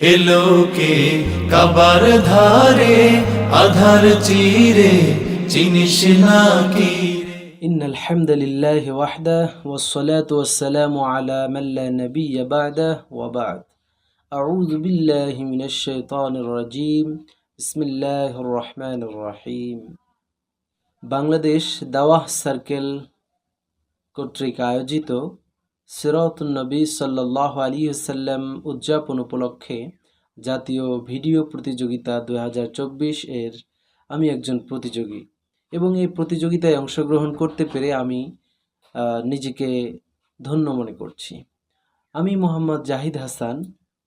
এলোকে কাবার ধারে আধার চিরে চিনিস না কি إن الحمد لله وحده والصلاة والسلام على من لا نبي بعده وبعد أعوذ بالله من الشيطان الرجيم بسم الله الرحمن الرحيم বাংলাদেশ দাওয়াহ সার্কেল কর্তৃক আয়োজিত সিরাতুন্নবী সাল্লাহ আলী সাল্লাম উদযাপন উপলক্ষে জাতীয় ভিডিও প্রতিযোগিতা দু হাজার চব্বিশ এর আমি একজন প্রতিযোগী। এবং এই প্রতিযোগিতায় অংশগ্রহণ করতে পেরে আমি নিজেকে ধন্য মনে করছি। আমি মোহাম্মদ জাহিদ হাসান,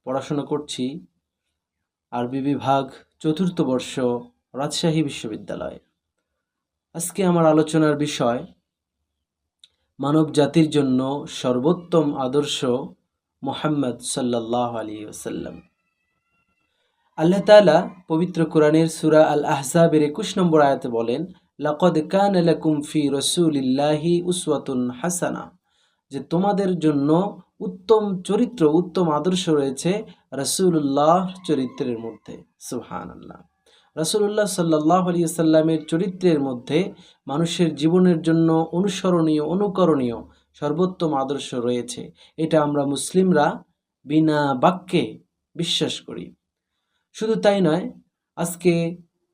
পড়াশোনা করছি আরবি বিভাগ চতুর্থ বর্ষ রাজশাহী বিশ্ববিদ্যালয়। আজকে আমার আলোচনার বিষয় মানব জাতির জন্য সর্বোত্তম আদর্শ মোহাম্মদ সাল্লাহ আলী ওসাল্লাম আল্লাহ তাআলা পবিত্র কোরআনের সূরা আল আহসাবের একুশ নম্বর আয়াতে বলেন, লাকদ কান লাকুম ফি রসুলিল্লাহি উসওয়াতুন হাসানা যে তোমাদের জন্য উত্তম চরিত্র, উত্তম আদর্শ রয়েছে রসুল্লাহ চরিত্রের মধ্যে। সুহান আল্লাহ রসুল্লাহ সাল্লাহ আলী সাল্লামের চরিত্রের মধ্যে মানুষের জীবনের জন্য অনুসরণীয়, অনুকরণীয় সর্বোত্তম আদর্শ রয়েছে। এটা আমরা মুসলিমরা বিনা বাক্যে বিশ্বাস করি। শুধু তাই নয়, আজকে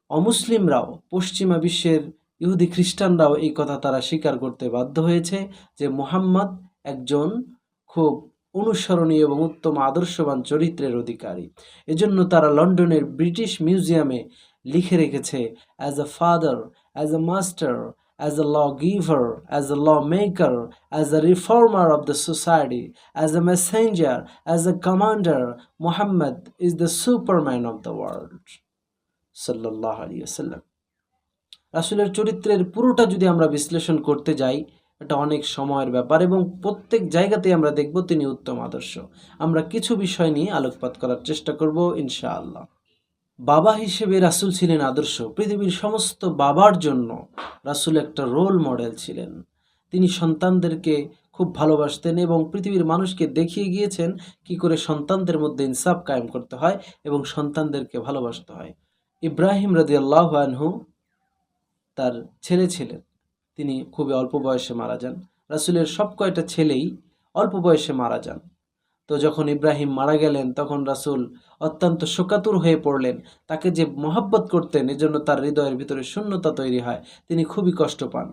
অমুসলিমরাও, পশ্চিমা বিশ্বের ইহুদি খ্রিস্টানরাও এই কথা তারা স্বীকার করতে বাধ্য হয়েছে যে মোহাম্মদ একজন খুব অনুসরণীয় এবং উত্তম আদর্শবান চরিত্রের অধিকারী। এজন্য তারা লন্ডনের ব্রিটিশ মিউজিয়ামে লিখে রেখেছে as a father as a master law giver as a law maker as a reformer of the society as a messenger as a commander Mohammad is the superman of the world সাল্লাহ আলী আসাল্লাম রাসুলের চরিত্রের পুরোটা যদি আমরা বিশ্লেষণ করতে যাই এটা অনেক সময়ের ব্যাপার এবং প্রত্যেক জায়গাতেই আমরা দেখব তিনি উত্তম আদর্শ। আমরা কিছু বিষয় নিয়ে আলোকপাত করার চেষ্টা করব, ইনশাআল্লাহ। বাবা হিসেবে রাসূল ছিলেন আদর্শ। পৃথিবীর সমস্ত বাবার জন্য রাসূল একটা রোল মডেল ছিলেন। তিনি সন্তানদেরকে খুব ভালোবাসতেন এবং পৃথিবীর মানুষকে দেখিয়ে গিয়েছেন কি করে সন্তানদের মধ্যে ইনসাফ কায়েম করতে হয় এবং সন্তানদেরকে ভালোবাসতে হয়। ইব্রাহিম রাদিয়াল্লাহু আনহু তার ছেলে ছিলেন। তিনি খুবই অল্প বয়সে মারা যান। রাসূলের সব কয়টা ছেলেই অল্প বয়সে মারা যান। তো যখন ইব্রাহিম মারা গেলেন, তখন রাসূল অত্যন্ত শোকাতুর হয়ে পড়লেন। তাকে যে মহাব্বত করতেন, এজন্য তার হৃদয়ের ভিতরে শূন্যতা তৈরি হয়। তিনি খুবই কষ্ট পান।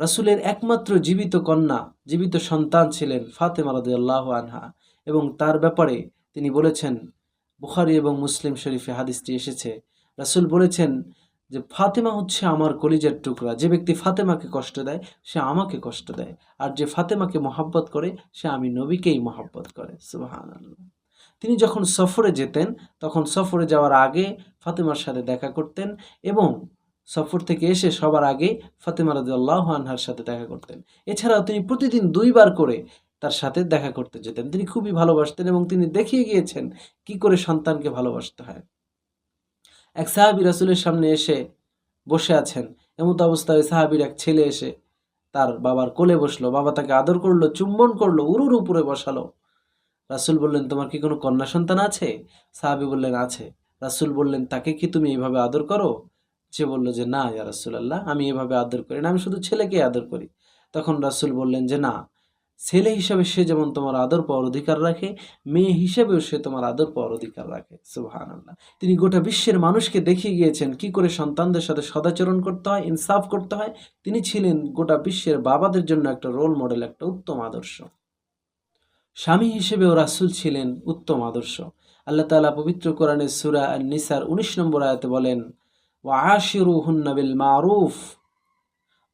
রাসূলের একমাত্র জীবিত কন্যা, জীবিত সন্তান ছিলেন ফাতেমা রাদিয়াল্লাহু আনহা এবং তার ব্যাপারে তিনি বলেছেন, বুখারি এবং মুসলিম শরীফে হাদিসটি এসেছে। রাসূল বলেছেন যে ফাতেমা হচ্ছে আমার কলিজার টুকরা। যে ব্যক্তি ফাতেমাকে কষ্ট দেয়, সে আমাকে কষ্ট দেয়। আর যে ফাতেমাকে মহাব্বত করে, সে আমি নবীকেই মহাব্বত করে। সুবাহান তিনি যখন সফরে যেতেন, তখন সফরে যাওয়ার আগে ফাতেমার সাথে দেখা করতেন এবং সফর থেকে এসে সবার আগে ফাতেমা রাদিয়াল্লাহু আনহার সাথে দেখা করতেন। এছাড়াও তিনি প্রতিদিন দুইবার করে তার সাথে দেখা করতে যেতেন। তিনি খুবই ভালোবাসতেন এবং তিনি দেখিয়ে গিয়েছেন কি করে সন্তানকে ভালোবাসতে হয়। এক সাহাবি রাসূলের সামনে এসে বসে আছেন। এমত অবস্থায় সাহাবির এক ছেলে এসে তার বাবার কোলে বসল। বাবা তাকে আদর করল, চুম্বন করল, উরুর উপরে বসালো। রাসূল বললেন, তোমার কি কোনো কন্যা সন্তান আছে? সাহাবি বললেন, আছে। রাসূল বললেন, তাকে কি তুমি এইভাবে আদর করো? সে বলল যে, না ইয়া রাসূলুল্লাহ, আমি এভাবে আদর করি না, আমি শুধু ছেলেকে আদর করি। তখন রাসূল বললেন যে, না। ছেলে হিসাবে সে যেমন তোমার আদর পাওয়ার অধিকার রাখে, মেয়ে হিসেবেও সে তোমার আদর পাওয়ার অধিকার রাখে। সুবহান তিনি গোটা বিশ্বের মানুষকে দেখিয়ে গিয়েছেন কি করে সন্তানদের সাথে সদাচরণ করতে হয়, ইনসাফ করতে হয়। তিনি ছিলেন গোটা বিশ্বের বাবাদের জন্য একটা রোল মডেল একটা উত্তম আদর্শ। স্বামী হিসেবেও রাসূল ছিলেন উত্তম আদর্শ। আল্লাহ তাআলা পবিত্র কোরআনের সুরা আন-নিসার 19 নম্বর আয়াতে বলেন, ওয়া আশিরুহুন্না বিল মারুফ।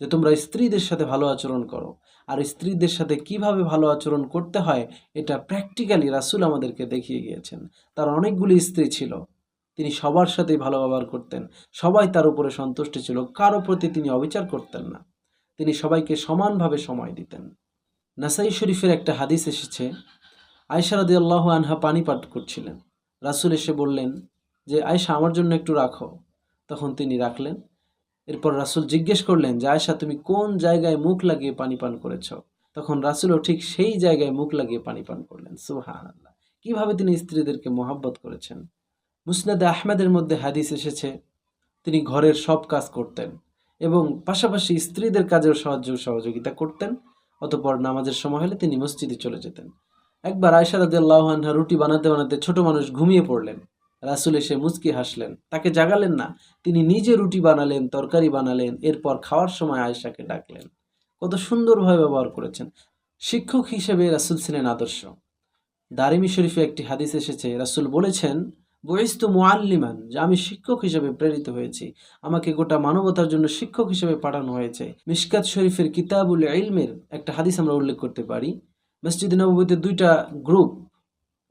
যে তোমরা স্ত্রীদের সাথে ভালো আচরণ করো। আর স্ত্রীদের সাথে কীভাবে ভালো আচরণ করতে হয়, এটা প্র্যাকটিক্যালি রাসূল আমাদেরকে দেখিয়ে গিয়েছেন। তার অনেকগুলি স্ত্রী ছিল। তিনি সবার সাথেই ভালো ব্যবহার করতেন। সবাই তার উপরে সন্তুষ্ট ছিল। কারও প্রতি তিনি অবিচার করতেন না। তিনি সবাইকে সমানভাবে সময় দিতেন। নাসাই শরীফের একটা হাদিস এসেছে। আয়সা আল্লাহ আনহা পানি পাঠ করছিলেন। রাসূল এসে বললেন যে আয়সা আমার জন্য একটু রাখো। তখন তিনি রাখলেন। এরপর রাসূল জিজ্ঞেস করলেন, যে আয়সা তুমি কোন জায়গায় মুখ লাগিয়ে পানি পান করেছ? তখন রাসূলও ঠিক সেই জায়গায় মুখ লাগিয়ে পানি পান করলেন। সুবহানাল্লাহ। কীভাবে তিনি স্ত্রীদেরকে মোহাব্বত করেছেন? মুসনাদে আহমেদের মধ্যে হাদিস এসেছে, তিনি ঘরের সব কাজ করতেন এবং পাশাপাশি স্ত্রীদের কাজেও সাহায্য সহযোগিতা করতেন, অতপর নামাজের সময় হলে তিনি মসজিদে চলে যেতেন। একবার আয়সা রাদিয়াল্লাহু আনহা রুটি বানাতে বানাতে ছোট মানুষ ঘুমিয়ে পড়লেন। রাসুল এসে মুচকি হাসলেন। তাকে জাগালেন না। তিনি নিজে রুটি বানালেন, তরকারি বানালেন, এরপর খাওয়ার সময় আয়েশাকে ডাকলেন। কত সুন্দরভাবে ব্যবহার করেছেন। শিক্ষক হিসেবে রাসুল ছিলেন আদর্শ। দারিমি শরীফে একটি হাদিস এসেছে, রাসুল বলেছেন, বইস্তু মোয়াল্লিমান যে আমি শিক্ষক হিসেবে প্রেরিত হয়েছি। আমাকে গোটা মানবতার জন্য শিক্ষক হিসেবে পাঠানো হয়েছে। মিশকাত শরীফের কিতাবুল ইলমের একটা হাদিস আমরা উল্লেখ করতে পারি। মসজিদ নবীতে দুইটা গ্রুপ,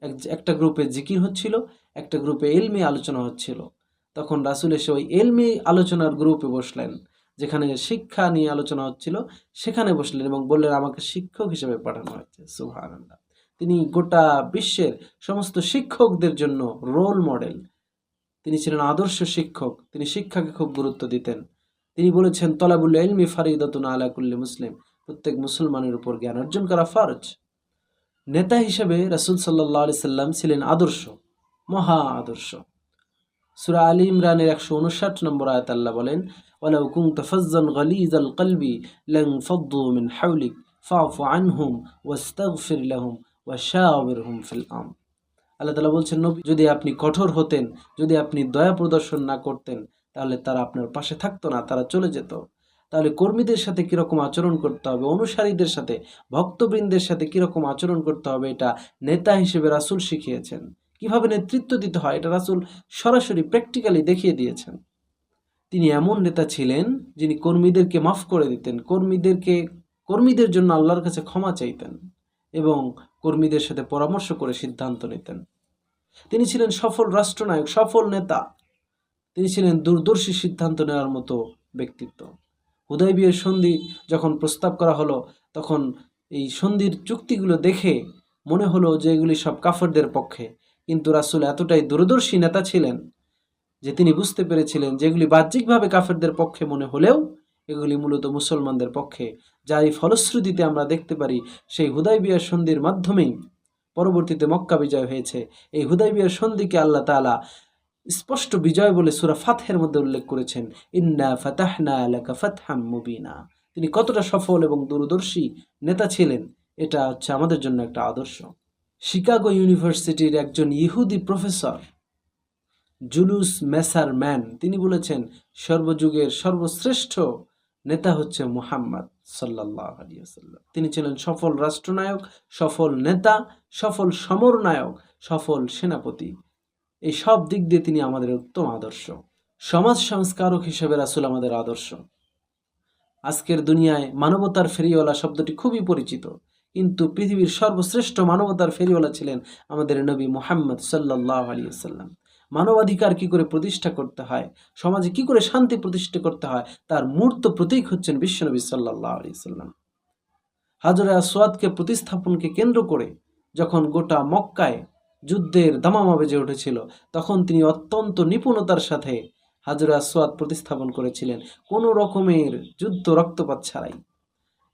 এক- একটা গ্রুপে জিকির হচ্ছিল একটা গ্রুপে এলমি আলোচনা হচ্ছিল। তখন রাসুল এসে ওই এলমি আলোচনার গ্রুপে বসলেন, যেখানে শিক্ষা নিয়ে আলোচনা হচ্ছিল। সেখানে বসলেন এবং বললেন, আমাকে শিক্ষক হিসেবে পাঠানো হয়েছে। সুবহানাল্লাহ। তিনি গোটা বিশ্বের সমস্ত শিক্ষকদের জন্য রোল মডেল। তিনি ছিলেন আদর্শ শিক্ষক। তিনি শিক্ষাকে খুব গুরুত্ব দিতেন। তিনি বলেছেন, তলাবুল এলমি ফারিদাতুন আলা কুল্লি মুসলিম। প্রত্যেক মুসলমানের উপর জ্ঞান অর্জন করা ফরজ। নেতা হিসেবে রাসুল সাল্লাহ সাল্লাম ছিলেন আদর্শ। মহা আদর্শ। সুরা আলী ইমরানের একশো উনষাট নম্বর আয়াত আল্লাহ বলেন, ওয়ালাউ কুনত ফাজ্জান গালিজাল কলবি লাং ফাদ্দু মিন হাওলিক ফাফু আনহুম ওয়াস্তাগফির লাহুম ওয়াশাওয়িরহুম ফিল আম আল্লাহ তালা বলছেন, নবী, যদি আপনি কঠোর হতেন, যদি আপনি দয়া প্রদর্শন না করতেন, তাহলে তারা আপনার পাশে থাকতো না, তারা চলে যেত। তাহলে কর্মীদের সাথে কীরকম আচরণ করতে হবে, অনুসারীদের সাথে, ভক্তবৃন্দের সাথে কীরকম আচরণ করতে হবে, এটা নেতা হিসেবে রাসূল শিখিয়েছেন। কীভাবে নেতৃত্ব দিতে হয় এটা রাসূল সরাসরি প্র্যাকটিক্যালি দেখিয়ে দিয়েছেন। তিনি এমন নেতা ছিলেন যিনি কর্মীদেরকে মাফ করে দিতেন, কর্মীদেরকে, কর্মীদের জন্য আল্লাহর কাছে ক্ষমা চাইতেন এবং কর্মীদের সাথে পরামর্শ করে সিদ্ধান্ত নিতেন। তিনি ছিলেন সফল রাষ্ট্রনায়ক, সফল নেতা। তিনি ছিলেন দূরদর্শী সিদ্ধান্ত নেওয়ার মতো ব্যক্তিত্ব। হুদয়বিয়ের সন্ধি যখন প্রস্তাব করা হলো, তখন এই সন্ধির চুক্তিগুলো দেখে মনে হলো যে এগুলি সব কাফরদের পক্ষে। কিন্তু রাসূল এতটাই দূরদর্শী নেতা ছিলেন যে তিনি বুঝতে পেরেছিলেন যেগুলি বাহ্যিকভাবে কাফেরদের পক্ষে মনে হলেও এগুলি মূলত মুসলমানদের পক্ষে। যার এই ফলশ্রুতিতে আমরা দেখতে পারি, সেই হুদাইবিয়ার সন্ধির মাধ্যমেই পরবর্তীতে মক্কা বিজয় হয়েছে। এই হুদাইবিয়ার সন্ধিকে আল্লাহ তাআলা স্পষ্ট বিজয় বলে সূরা ফাতহের মধ্যে উল্লেখ করেছেন, ইন্না ফাতাহনা লাকা ফাতহাম মুবিনা। তিনি কতটা সফল এবং দূরদর্শী নেতা ছিলেন, এটা হচ্ছে আমাদের জন্য একটা আদর্শ। শিকাগো ইউনিভার্সিটির একজন ইহুদি প্রফেসর, জুলুস মেসার ম্যান তিনি বলেছেন, সর্বযুগের সর্বশ্রেষ্ঠ নেতা হচ্ছে মুহাম্মদ সাল্লাহ আলিয়াল্লাম তিনি ছিলেন সফল রাষ্ট্রনায়ক, সফল নেতা, সফল সমরনায়ক, সফল সেনাপতি। এই সব দিক দিয়ে তিনি আমাদের উত্তম আদর্শ। সমাজ সংস্কারক হিসেবে রাসূল আমাদের আদর্শ। আজকের দুনিয়ায় মানবতার ফেরিওয়ালা শব্দটি খুবই পরিচিত। কিন্তু পৃথিবীর সর্বশ্রেষ্ঠ মানবতার ফেরিওয়ালা ছিলেন আমাদের নবী মোহাম্মদ সাল্লাহ আলিয়াল্লাম মানবাধিকার কি করে প্রতিষ্ঠা করতে হয়? সমাজে কি করে শান্তি প্রতিষ্ঠা করতে হয়? তার মূর্ত প্রতীক হচ্ছেন বিশ্বনবী সাল্লাহ আলিয়াল্লাম হাজরা আসওয়াদকে প্রতিস্থাপনকে কেন্দ্র করে যখন গোটা মক্কায় যুদ্ধের দামামা বেজে উঠেছিল, তখন তিনি অত্যন্ত নিপুণতার সাথে হাজরা আসওয়াদ প্রতিস্থাপন করেছিলেন। কোনো রকমের যুদ্ধ রক্তপাত ছাড়াই।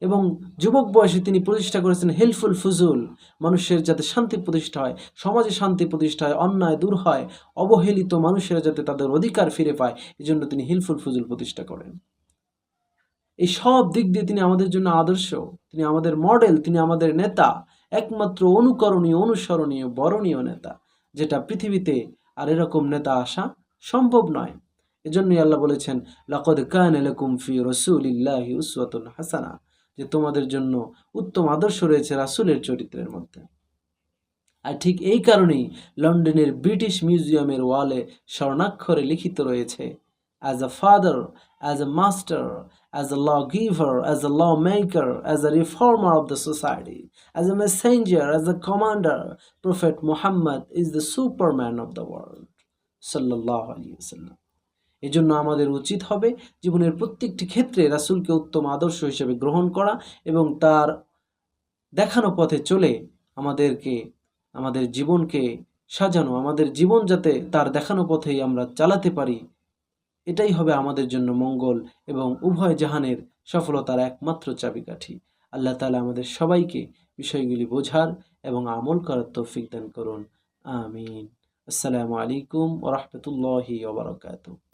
এবং যুবক বয়সে তিনি প্রতিষ্ঠা করেছেন হেল্পফুল ফুজুল। মানুষের যাতে শান্তি প্রতিষ্ঠা হয়, সমাজে শান্তি প্রতিষ্ঠা হয়, অন্যায় দূর হয়, অবহেলিত মানুষেরা যাতে তাদের অধিকার ফিরে পায়, এজন্য তিনি হিলফুল ফুজুল প্রতিষ্ঠা করেন। এই সব দিক দিয়ে তিনি আমাদের জন্য আদর্শ, তিনি আমাদের মডেল, তিনি আমাদের নেতা, একমাত্র অনুকরণীয়, অনুসরণীয়, বরণীয় নেতা, যেটা পৃথিবীতে আর এরকম নেতা আসা সম্ভব নয়। এজন্যই আল্লাহ বলেছেন, লাকদ কান লাকুম ফি রাসূলিল্লাহি উসওয়াতুন হাসানা। যে তোমাদের জন্য উত্তম আদর্শ রয়েছে রাসুলের চরিত্রের মধ্যে। আর ঠিক এই কারণেই লন্ডনের ব্রিটিশ মিউজিয়ামের ওয়ালে স্বর্ণাক্ষরে লিখিত রয়েছে as a father as a master as a law giver as a law maker as a reformer of the society as a messenger as a commander prophet Mohammad is the superman of the world সাল্লাহ আলী সাল্লাম এজন্য আমাদের উচিত হবে জীবনের প্রত্যেকটি ক্ষেত্রে রাসূলকে উত্তম আদর্শ হিসেবে গ্রহণ করা এবং তার দেখানো পথে চলে আমাদেরকে, আমাদের জীবনকে সাজানো, আমাদের জীবন যাতে তার দেখানো পথেই আমরা চালাতে পারি, এটাই হবে আমাদের জন্য মঙ্গল এবং উভয় জাহানের সফলতার একমাত্র চাবিকাঠি। আল্লাহ তালা আমাদের সবাইকে বিষয়গুলি বোঝার এবং আমল করার তৌফিক দান করুন। আমিন। আসসালামু আলাইকুম ওরহমতুল্লাহি ওবরাকাতুহ